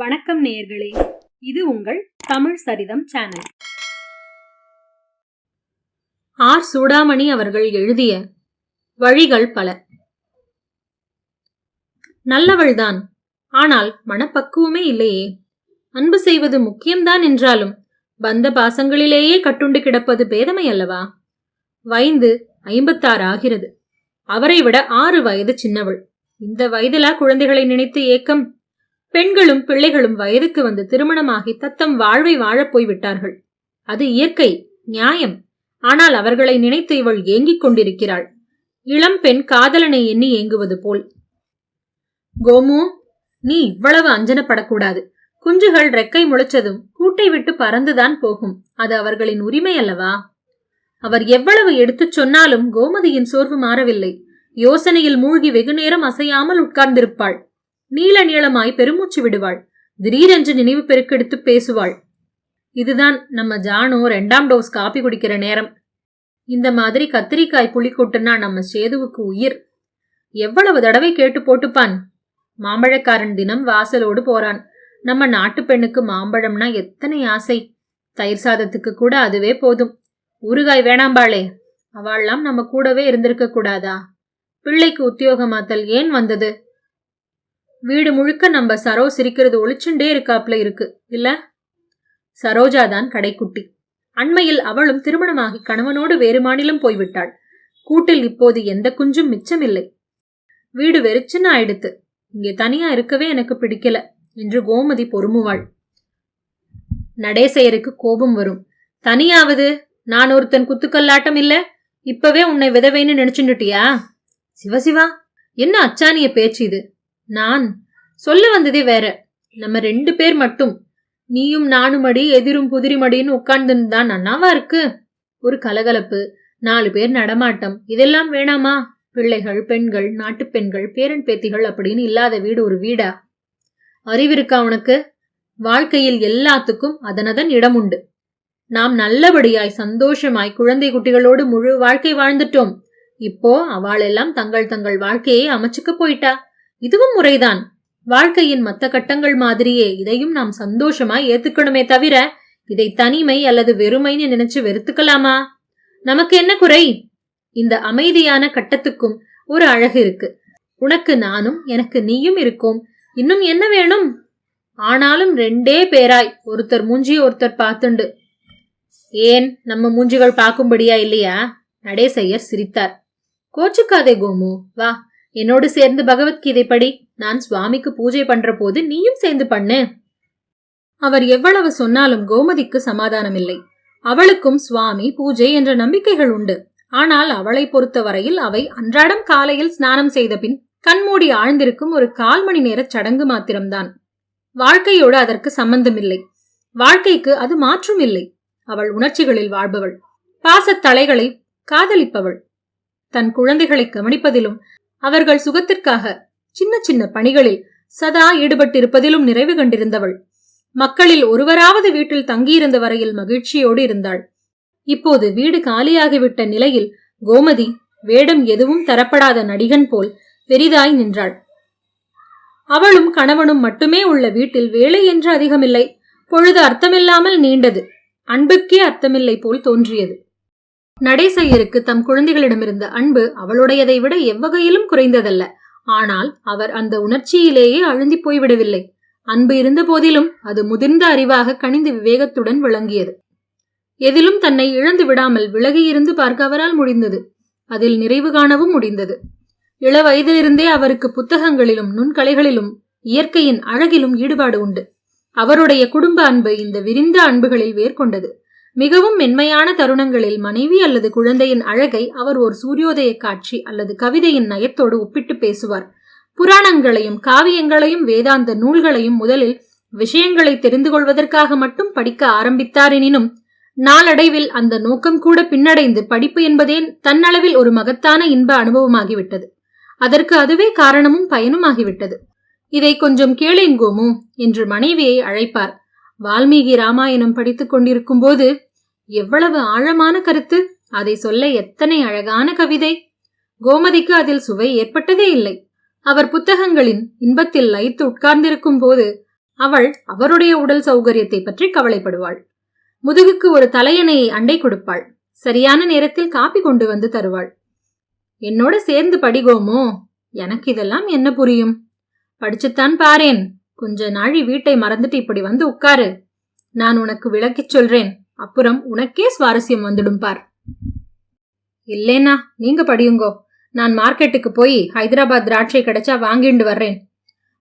வணக்கம் நேயர்களே இது உங்கள் தமிழ் சரிதம் சேனல். ஆர். சூடாமணி அவர்கள் எழுதிய வழிகள் பல. நல்லவள்தான் ஆனால் மனப்பக்குவமே இல்லையே. அன்பு செய்வது முக்கியம்தான் என்றாலும் பந்த பாசங்களிலேயே கட்டுண்டு கிடப்பது பேதமை அல்லவா? வயந்து ஐம்பத்தாறு ஆகிறது. அவரை விட ஆறு வயது சின்னவள். இந்த வயதிலா குழந்தைகளை நினைத்து ஏக்கம் பெண்களும் பிள்ளைகளும் வயதுக்கு வந்து திருமணமாகி தத்தம் வாழ்வை வாழப் போய்விட்டார்கள். அது இயற்கை நியாயம். ஆனால் அவர்களை நினைத்து இவள் ஏங்கிக் கொண்டிருக்கிறாள். இளம் பெண் காதலனை எண்ணி ஏங்குவது போல். கோமு நீ இவ்வளவு அஞ்சனப்படக்கூடாது. குஞ்சுகள் ரெக்கை முளைச்சதும் கூட்டை விட்டு பறந்துதான் போகும். அது அவர்களின் உரிமை அல்லவா? அவர் எவ்வளவு எடுத்துச் சொன்னாலும் கோமதியின் சோர்வு மாறவில்லை. யோசனையில் மூழ்கி வெகுநேரம் அசையாமல் உட்கார்ந்திருப்பாள். நீள நீளமாய் பெருமூச்சு விடுவாள். திடீரென்று நினைவு பெருக்கெடுத்து பேசுவாள். இதுதான் நம்ம ஜானு ரெண்டாம் டோஸ் காப்பி குடிக்கிற நேரம். இந்த மாதிரி கத்திரிக்காய் புளி நம்ம சேதுவுக்கு உயிர். எவ்வளவு தடவை கேட்டு போட்டுப்பான்? மாம்பழக்காரன் தினம் வாசலோடு போறான். நம்ம நாட்டு பெண்ணுக்கு மாம்பழம்னா எத்தனை ஆசை. தயிர் சாதத்துக்கு கூட அதுவே போதும். ஊறுகாய் வேணாம்பாளே. அவள்லாம் நம்ம கூடவே இருந்திருக்க கூடாதா? பிள்ளைக்கு உத்தியோகமாத்தல் ஏன் வந்தது? வீடு முழுக்க நம்ம சரோ சிரிக்கிறது ஒளிச்சுண்டே இருக்காப்ல இருக்கு. இல்ல? சரோஜாதான் கடைக்குட்டி. அண்மையில் அவளும் திருமணமாகி கணவனோடு வேறு மாநிலம் போய்விட்டாள். கூட்டில் இப்போது எந்த குஞ்சும் மிச்சமில்லை. வீடு வெறிச்சுன்னு ஆயிடுத்து. இங்கே தனியா இருக்கவே எனக்கு பிடிக்கல என்று கோமதி பொறுமுவாள். நடேசையருக்கு கோபம் வரும். தனியாவது? நான் ஒருத்தன் குத்துக்கல்லாட்டம் இல்ல? இப்பவே உன்னை விதவைன்னு நினைச்சுட்டுட்டியா சிவசிவா? என்ன அச்சானிய பேச்சு இது? நான் சொல்ல வந்ததே வேற. நம்ம ரெண்டு பேர் மட்டும் நீயும் நானும் அடி எதிரும் புதிரிமடின்னு உட்கார்ந்துருந்தான்? நன்னாவா இருக்கு? ஒரு கலகலப்பு நாலு பேர் நடமாட்டம் இதெல்லாம் வேணாமா? பிள்ளைகள் பெண்கள் நாட்டுப் பெண்கள் பேரன் பேத்திகள் அப்படின்னு இல்லாத வீடு ஒரு வீடா? அறிவிருக்கா உனக்கு? வாழ்க்கையில் எல்லாத்துக்கும் அதனதன் இடம் உண்டு. நாம் நல்லபடியாய் சந்தோஷமாய் குழந்தை குட்டிகளோடு முழு வாழ்க்கை வாழ்ந்துட்டோம். இப்போ அவளெல்லாம் தங்கள் தங்கள் வாழ்க்கையை அமைச்சுக்க போயிட்டா? இதுவும் முறைதான். வாழ்க்கையின் மத்த கட்டங்கள் மாதிரியே இதையும் நாம் சந்தோஷமா ஏத்துக்கணுமே தவிர இதை தனிமை அல்லது வெறுமைன்னு நினைச்சு வெறுத்துக்கலாமா? நமக்கு என்ன குறை? இந்த அமைதியான கட்டத்துக்கும் ஒரு அழகு இருக்கு. உனக்கு நானும் எனக்கு நீயும் இருக்கோம். இன்னும் என்ன வேணும்? ஆனாலும் ரெண்டே பேராய் ஒருத்தர் மூஞ்சி ஒருத்தர் பார்த்துண்டு. ஏன்? நம்ம மூஞ்சிகள் பார்க்கும்படியா இல்லையா? நடேசையர் சிரித்தார். கோச்சுக்காதே கோமு. வா. என்னோடு சேர்ந்து பகவத்கீதை படி நான் சுவாமிக்கு பூஜை பண்ற போது நீயும் சேர்ந்து பண்ணு. அவர் எவ்வளவு சொன்னாலும் கோமதிக்கு சமாதானம் இல்லை அவளுக்கும் சுவாமி பூஜை என்ற நம்பிக்கைகள் உண்டு. ஆனால் அவளை பொறுத்தவரையில் அவை அன்றாடம் காலையில் ஸ்நானம் செய்த பின் கண்மூடி ஆழ்ந்திருக்கும் ஒரு கால் மணி நேர சடங்கு மாத்திரம்தான். வாழ்க்கையோடு அதற்கு சம்பந்தமில்லை. வாழ்க்கைக்கு அது மாற்றும் இல்லை அவள் உணர்ச்சிகளில் வாழ்பவள். பாசத்தலைகளை காதலிப்பவள். தன் குழந்தைகளை கவனிப்பதிலும் அவர்கள் சுகத்திற்காக சின்ன சின்ன பணிகளில் சதா ஈடுபட்டிருப்பதிலும் நிறைவு கண்டிருந்தவள். மக்களில் ஒருவராவது வீட்டில் தங்கியிருந்த வரையில் மகிழ்ச்சியோடு இருந்தாள். இப்போது வீடு காலியாகிவிட்ட நிலையில் கோமதி வேடம் எதுவும் தரப்படாத நடிகன் போல் பெரிதாய் நின்றாள். அவளும் கணவனும் மட்டுமே உள்ள வீட்டில் வேலை என்று அதிகமில்லை பொழுது அர்த்தமில்லாமல் நீண்டது அன்புக்கே அர்த்தமில்லை போல் தோன்றியது. நடேசையருக்கு தம் குழந்தைகளிடமிருந்த அன்பு அவளுடையதை விட எவ்வகையிலும் குறைந்ததல்ல. ஆனால் அவர் அந்த உணர்ச்சியிலேயே அழுந்தி போய்விடவில்லை. அன்பு இருந்த போதிலும் அது முதிர்ந்த அறிவாக கனிந்து விவேகத்துடன் விளங்கியது. எதிலும் தன்னை இழந்து விடாமல் விலகியிருந்து பார்க்க அவரால் முடிந்தது. அதில் நிறைவு காணவும் முடிந்தது. இள வயதிலிருந்தே அவருக்கு புத்தகங்களிலும் நுண்கலைகளிலும் இயற்கையின் அழகிலும் ஈடுபாடு உண்டு. அவருடைய குடும்ப அன்பு இந்த விரிந்த அன்புகளில் வேர்கொண்டது. மிகவும் மென்மையான தருணங்களில் மனைவி அல்லது குழந்தையின் அழகை அவர் ஒரு சூரியோதய காட்சி அல்லது கவிதையின் நயத்தோடு ஒப்பிட்டு பேசுவார். புராணங்களையும் காவியங்களையும் வேதாந்த நூல்களையும் முதலில் விஷயங்களை தெரிந்து கொள்வதற்காக மட்டும் படிக்க ஆரம்பித்தார் எனினும் நாளடைவில் அந்த நோக்கம் கூட பின்னடைந்து படிப்பு என்பதே தன்னளவில் ஒரு மகத்தான இன்ப அனுபவமாகிவிட்டது. அதற்கு அதுவே காரணமும் பயனுமாகிவிட்டது. இதை கொஞ்சம் கேளேன் கோமு என்று மனைவியை அழைப்பார். வால்மீகி ராமாயணம் படித்துக் கொண்டிருக்கும் போது எவ்வளவு ஆழமான கருத்து அதை சொல்ல எத்தனை அழகான கவிதை. கோமதிக்கு அதில் சுவை ஏற்பட்டதே இல்லை. அவர் புத்தகங்களின் இன்பத்தில் லயித்து உட்கார்ந்திருக்கும் போது அவள் அவருடைய உடல் சௌகரியத்தை பற்றி கவலைப்படுவாள். முதுகுக்கு ஒரு தலையணையை அண்டை கொடுப்பாள். சரியான நேரத்தில் காப்பி கொண்டு வந்து தருவாள். என்னோட சேர்ந்து படிகோமோ? எனக்கு இதெல்லாம் என்ன புரியும்? படிச்சுத்தான் பாரேன். கொஞ்ச நாழி வீட்டை மறந்துட்டு இப்படி வந்து உட்காரு. நான் உனக்கு விளக்கிச் சொல்றேன். அப்புறம் உனக்கே சுவாரஸ்யம் வந்துடும் பார். இல்லேனா நீங்க படியுங்கோ. நான் மார்க்கெட்டுக்கு போய் ஹைதராபாத் திராட்சை கிடைச்சா வாங்கிண்டு வர்றேன்.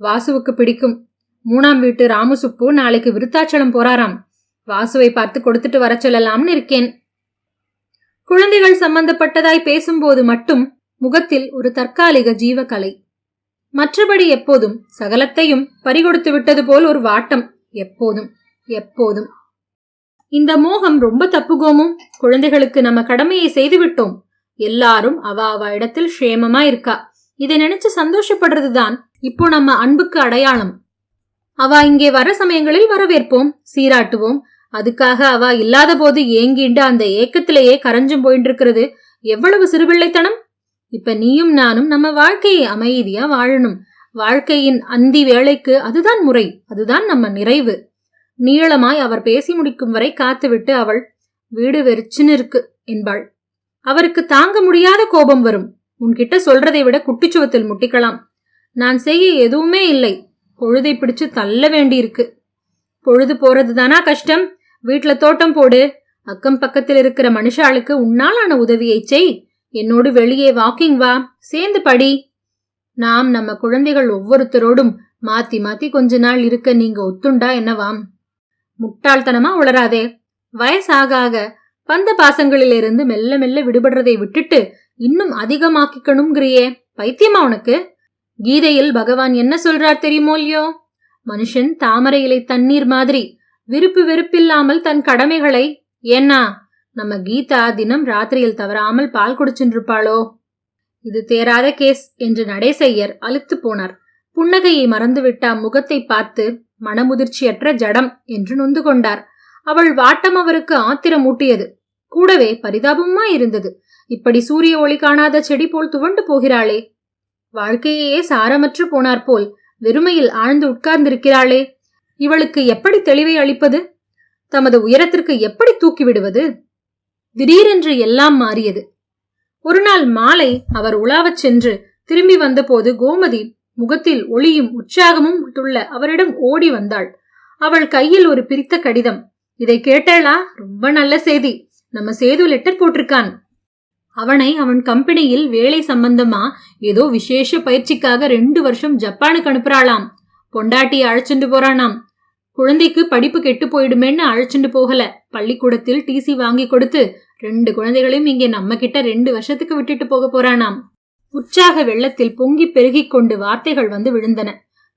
வாசுவுக்கு பிடிக்கும். மூணாம் வீட்டு ராமுசுப்பு நாளைக்கு விருத்தாச்சலம் போறாராம். வாசுவை பார்த்து கொடுத்துட்டு வர சொல்லலாம்னு இருக்கேன். குழந்தைகள் சம்பந்தப்பட்டதாய் பேசும்போது மட்டும் முகத்தில் ஒரு தற்காலிக ஜீவகலை மற்றபடி எப்போதும் சகலத்தையும் பறிகொடுத்து விட்டது போல் ஒரு வாட்டம். எப்போதும் எப்போதும். இந்த மோகம் ரொம்ப தப்புகோமும் குழந்தைகளுக்கு நம்ம கடமையை செய்துவிட்டோம். எல்லாரும் அவ அவ இடத்தில் க்ஷேமமா இருக்கா இதை நினைச்சு சந்தோஷப்படுறதுதான் இப்போ நம்ம அன்புக்கு அடையாளம். அவ இங்கே வர சமயங்களில் வரவேற்போம் சீராட்டுவோம். அதுக்காக அவ இல்லாத போது ஏங்கிண்டு அந்த ஏக்கத்திலேயே கரைஞ்சும் போயிட்டு இருக்கிறது எவ்வளவு சிறுபிள்ளைத்தனம்? இப்ப நீயும் நானும் நம்ம வாழ்க்கையை அமைதியா வாழணும். வாழ்க்கையின் அந்தி வேளைக்கு அதுதான் முறை அதுதான் நம்ம நிறைவு. நீளமாய் அவர் பேசி முடிக்கும் வரை காத்துவிட்டு அவள் வீடு வெறிச்சுன்னு இருக்கு என்பாள். அவருக்கு தாங்க முடியாத கோபம் வரும். உன்கிட்ட சொல்றதை விட குட்டிச்சுவத்தில் முட்டிக்கலாம். நான் செய்ய எதுவுமே இல்லை. பொழுதை பிடிச்சு தள்ள வேண்டியிருக்கு. பொழுது போறது தானா கஷ்டம்? வீட்டுல தோட்டம் போடு. அக்கம் பக்கத்தில் இருக்கிற மனுஷாளுக்கு உன்னாலான உதவியை செய். என்னோடு வெளியே வாக்கிங் வா? சேர்ந்து படி. நாம் நம்ம குழந்தைகள் ஒவ்வொருத்தரோடும் மாத்தி மாத்தி கொஞ்ச நாள் இருக்க நீங்க ஒத்துண்டா என்னவாம்? முட்டாள்தனமா உளராதே வயசாக ஆக பந்த பாசங்களிலிருந்து மெல்ல மெல்ல விடுபடுறதை விட்டுட்டு இன்னும் அதிகமாக்கிக்கணுங்கிறியே. பைத்தியமா உனக்கு? கீதையில் பகவான் என்ன சொல்றார் தெரியுமோ இல்லையோ? மனுஷன் தாமரை இலை தண்ணீர் மாதிரி விருப்பு வெறுப்பில்லாமல் தன் கடமைகளை ஏன்னா நம்ம கீதா தினம் ராத்திரியில் தவறாமல் பால் குடிச்சுருப்பாளோ இது தேராத கேஸ் என்று நடேசையர் அழுத்து போனார். புன்னகையை மறந்துவிட்ட முகத்தை பார்த்து மனமுதிர்ச்சியற்ற ஜடம் என்று நொந்து கொண்டார். அவள் வாட்டம் அவருக்கு ஆத்திரம் ஊட்டியது. கூடவே பரிதாபமா இருந்தது. இப்படி சூரிய ஒளி காணாத செடி போல் துவண்டு போகிறாளே. வாழ்க்கையே சாரமற்று போனார் போல் வெறுமையில் ஆழ்ந்து உட்கார்ந்திருக்கிறாளே. இவளுக்கு எப்படி தெளிவை அளிப்பது? தமது உயரத்திற்கு எப்படி தூக்கிவிடுவது திடீரென்று எல்லாம் மாறியது. ஒரு நாள் மாலை அவர் உலாவச் சென்று திரும்பி வந்தபோது கோமதி முகத்தில் ஒளியும் உற்சாகமும் துள்ள அவரிடம் ஓடி வந்தாள். அவள் கையில் ஒரு பிரித்த கடிதம். இதை கேட்டாளா? ரொம்ப நல்ல செய்தி. நம்ம சேது லெட்டர் போட்டிருக்கான். அவனை அவன் கம்பெனியில் வேலை சம்பந்தமா ஏதோ விசேஷ பயிற்சிக்காக ரெண்டு வருஷம் ஜப்பானுக்கு அனுப்புறாளாம். பொண்டாட்டியை அழைச்சிட்டு போறானாம். குழந்தைக்கு படிப்பு கெட்டு போயிடுமேன்னு அழைச்சிட்டு போகல. பள்ளிக்கூடத்தில் டிசி வாங்கி கொடுத்து ரெண்டு குழந்தைகளையும் இங்கே நம்ம கிட்ட ரெண்டு வருஷத்துக்கு விட்டுட்டு போக போறானாம். உற்சாக வெள்ளத்தில் பொங்கி பெருகிக் கொண்டு வார்த்தைகள் வந்து விழுந்தன.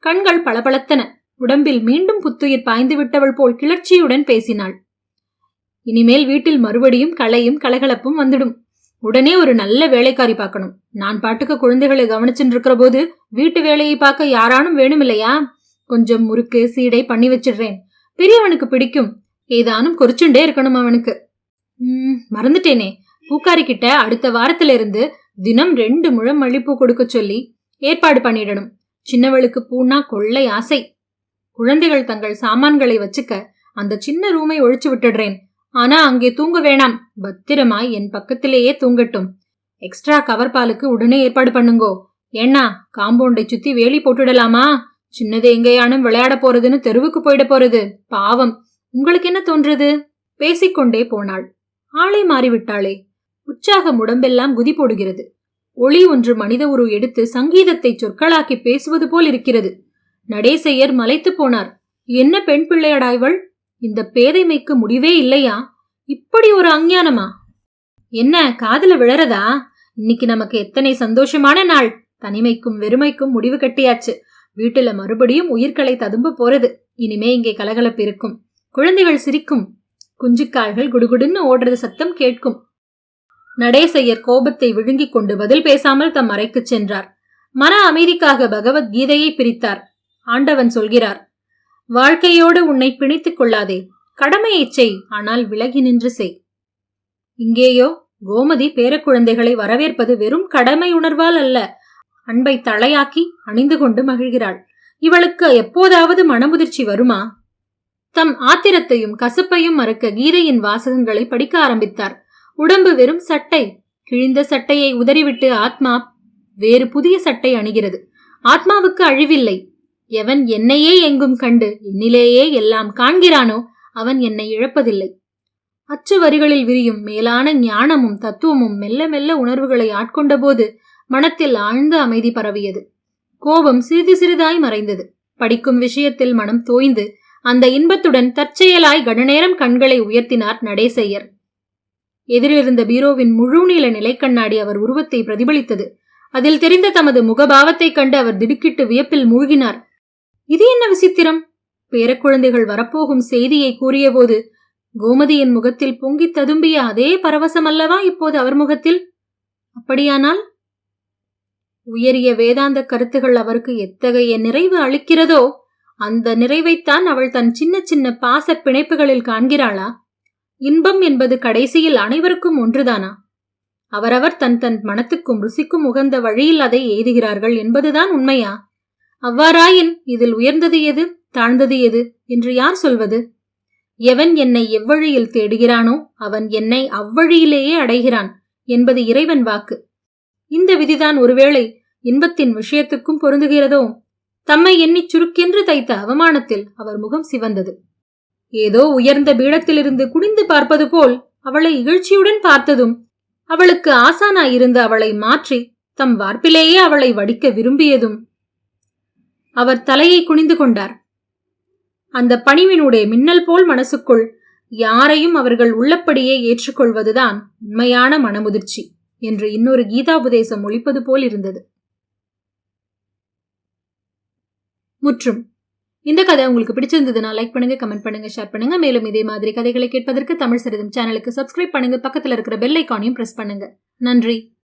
கண்கள் பளபளத்தன. உடம்பில் மீண்டும் புத்துயிர் பாய்ந்து விட்டவள் போல் கிளர்ச்சியுடன் பேசினாள். இனிமேல் வீட்டில் மறுபடியும் களையும் கலகலப்பும் வந்துடும். உடனே ஒரு நல்ல வேலைக்காரி பார்க்கணும். நான் பாட்டுக்கு குழந்தைகளை கவனிச்சுட்டு இருக்கிற போது வீட்டு வேலையை பார்க்க யாரானும் வேணும் இல்லையா கொஞ்சம் முறுக்கு சீடை பண்ணி வச்சிடுறேன். பெரியவனுக்கு பிடிக்கும். ஏதானும் குறிச்சுண்டே இருக்கணும் அவனுக்கு. உம் மறந்துட்டேனே. பூக்காரி கிட்ட அடுத்த வாரத்துல இருந்து தினம் ரெண்டு முழம் மல்லிப்பூ கொடுக்க சொல்லி ஏற்பாடு பண்ணிடணும். சின்னவளுக்கு பூனா கொள்ளை ஆசை. குழந்தைகள் தங்கள் சாமான்களை வச்சுக்க அந்த சின்ன ரூமை ஒழிச்சு விட்டுடுறேன். ஆனா அங்கே தூங்க வேணாம். பத்திரமாய் என் பக்கத்திலேயே தூங்கட்டும். எக்ஸ்ட்ரா கவர் பாலுக்கு உடனே ஏற்பாடு பண்ணுங்கோ. ஏன்னா காம்பவுண்டை சுத்தி வேலி போட்டுடலாமா? சின்னது எங்கேயானும் விளையாட போறதுன்னு தெருவுக்கு போயிட போறது. பாவம். உங்களுக்கு என்ன தோன்றது பேசிக்கொண்டே போனாள். ஆளை மாறிவிட்டாளே. உற்சாகம் உடம்பெல்லாம் குதி போடுகிறது. ஒளி ஒன்று மனித உரு எடுத்து சங்கீதத்தை சொற்களாக்கி பேசுவது போல் இருக்கிறது. நடேசையர் மலைத்து போனார். என்ன பெண் பிள்ளையடாய்வள் இந்த பேதைமைக்கு முடிவே இல்லையா? இப்படி ஒரு அஞ்ஞானமா? என்ன காதல விழறதா? இன்னைக்கு நமக்கு எத்தனை சந்தோஷமான நாள். தனிமைக்கும் வெறுமைக்கும் முடிவு கட்டியாச்சு. வீட்டுல மறுபடியும் உயிர்களை ததும்ப போறது. இனிமே இங்கே கலகலப்பு இருக்கும். குழந்தைகள் சிரிக்கும். குஞ்சுக்கால்கள் குடுகுடுன்னு ஓடுறது சத்தம் கேட்கும். நடேசையர் கோபத்தை விழுங்கிக் கொண்டு பதில் பேசாமல் தம் அறைக்குச் சென்றார். மன அமைதிக்காக பகவத்கீதையை பிரித்தார். ஆண்டவன் சொல்கிறார் வாழ்க்கையோடு உன்னை பிணைத்துக் கொள்ளாதே. கடமையை செய் ஆனால் விலகி நின்று செய். இங்கேயோ கோமதி பேரக்குழந்தைகளை வரவேற்பது வெறும் கடமை உணர்வால் அல்ல. அன்பை தலையாக்கி அணிந்து கொண்டு மகிழ்கிறாள். இவளுக்கு எப்போதாவது மனமுதிர்ச்சி வருமா? தம் ஆத்திரத்தையும் கசப்பையும் மறக்க கீதையின் வாசகங்களை படிக்க ஆரம்பித்தார். உடம்பு வெறும் சட்டை. கிழிந்த சட்டையை உதறிவிட்டு ஆத்மா வேறு புதிய சட்டை அணிகிறது. ஆத்மாவுக்கு அழிவில்லை. எவன் என்னையே எங்கும் கண்டு என்னிலேயே எல்லாம் காண்கிறானோ அவன் என்னை இழப்பதில்லை. அச்சு வரிகளில் விரியும் மேலான ஞானமும் தத்துவமும் மெல்ல மெல்ல உணர்வுகளை ஆட்கொண்டபோது மனத்தில் ஆழ்ந்த அமைதி பரவியது. கோபம் சிறிது சிறிதாய் மறைந்தது. படிக்கும் விஷயத்தில் மனம் தோய்ந்து அந்த இன்பத்துடன் தற்செயலாய் கனநேரம் கண்களை உயர்த்தினார் நடேசையர் எதிரிலிருந்த பீரோவின் முழு நீள நிலைக்கண்ணாடி அவர் உருவத்தை பிரதிபலித்தது. அதில் தெரிந்த தமது முகபாவத்தைக் கண்டு அவர் திடுக்கிட்டு வியப்பில் மூழ்கினார். இது என்ன விசித்திரம்? பேரக்குழந்தைகள் வரப்போகும் செய்தியை கூறியபோது கோமதியின் முகத்தில் பொங்கித் ததும்பிய அதே பரவசம் அல்லவா இப்போது அவர் முகத்தில்? அப்படியானால் உயரிய வேதாந்த கருத்துகள் அவருக்கு எத்தகைய நிறைவு அளிக்கிறதோ அந்த நிறைவைத்தான் அவள் தன் சின்ன சின்ன பாச பிணைப்புகளில் காண்கிறாளா? இன்பம் என்பது கடைசியில் அனைவருக்கும் ஒன்றுதானா? அவரவர் தன் தன் மனத்துக்கும் ருசிக்கும் உகந்த வழியில் அதை எய்துகிறார்கள் என்பதுதான் உண்மையா? அவ்வாறாயின் இதில் உயர்ந்தது எது தாழ்ந்தது எது என்று யார் சொல்வது? எவன் என்னை எவ்வழியில் தேடுகிறானோ அவன் என்னை அவ்வழியிலேயே அடைகிறான் என்பது இறைவன் வாக்கு. இந்த விதிதான் ஒருவேளை இன்பத்தின் விஷயத்துக்கும் பொருந்துகிறதோ? தம்மை எண்ணிச் சுருக்கென்று தைத்த அவமானத்தில் அவர் முகம் சிவந்தது. ஏதோ உயர்ந்த பீடத்திலிருந்து குனிந்து பார்ப்பது போல் அவளை இகழ்ச்சியுடன் பார்த்ததும் அவளுக்கு ஆசானாயிருந்த அவளை மாற்றி தம் வார்ப்பிலேயே அவளை வடிக்க விரும்பியதும் அவர் தலையை குனிந்து கொண்டார். அந்த பணிவினுடைய மின்னல் போல் மனசுக்குள் யாரையும் அவர்கள் உள்ளபடியே ஏற்றுக்கொள்வதுதான் உண்மையான மனமுதிர்ச்சி. என்று இன்னொரு கீதாபுதேசம் ஒழிப்பது போல் இருந்தது முற்றும். இந்த கதை உங்களுக்கு பிடிச்சிருந்ததுன்னா லைக் பண்ணுங்க கமெண்ட் பண்ணுங்க ஷேர் பண்ணுங்க. மேலும் இதே மாதிரி கதைகளை கேட்பதற்கு தமிழ் சரிதம் சேனலுக்கு சப்ஸ்கிரைப் பண்ணுங்க. பக்கத்தில் இருக்கிற பெல் ஐக்கானையும் பிரஸ் பண்ணுங்க. நன்றி.